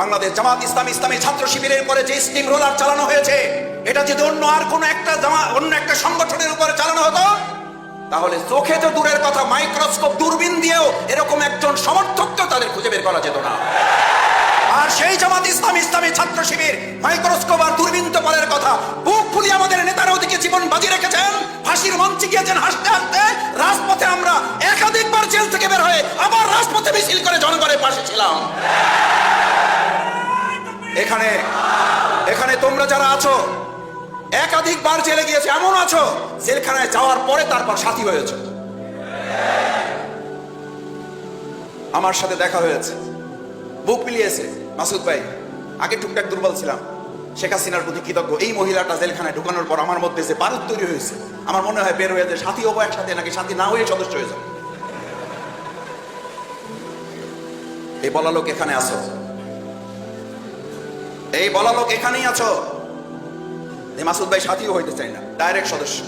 বাংলাদেশ জামাত ইসলাম ইসলামী ছাত্র শিবিরের উপরে যে স্টিম রোলার চালানো হয়েছে, এটা যদি অন্য আর কোনো একটা জামা অন্য একটা সংগঠনের উপরে চালানো হতো, তাহলে চোখে তো দূরের কথা মাইক্রোস্কোপ দূরবীন দিয়েও এরকম একজন সমর্থক তো তাদের খুঁজে বের করা যেত না। আর সেই জামাত ইসলাম ইসলামী ছাত্র শিবির মাইক্রোস্কোপ আর দূরবীন তো পরের কথা। বুক ফুলি আমাদের নেতারা ওদিকে জীবন বাজি রেখেছেন, ফাঁসির মঞ্চে গিয়েছেন হাসতে হাসতে, রাজপথে আমরা একাধিকবার জেল থেকে বের হয়ে আবার রাজপথে মিছিল করে জনগণের পাশে ছিলাম। এখানে এখানে তোমরা যারা আছো, একাধিকবার জেলে গিয়েছে এমন আছো, জেলখানায় যাওয়ার পরে তারপর সাথী হয়েছে। আমার সাথে দেখা হয়েছে। বুক মিলিয়েছে, মাসুদ ভাই। আগে টুকটাক দুর্বল ছিলাম। শেখ হাসিনার প্রতি কৃতজ্ঞ। এই মহিলাটা জেলখানায় ঢুকানোর পর আমার মধ্যে যে বারুদ তৈরি হয়েছে, আমার মনে হয় বের হয়ে যে সাথী হব একসাথে, নাকি সাথী না হয়ে সদস্য হয়ে যাব। এই বলা লোক এখানে আছো। এই বলা লোক এখানেই আছো। মাসুদ ভাই সাথীও হইতে চাই না ডাইরেক্ট সদস্য।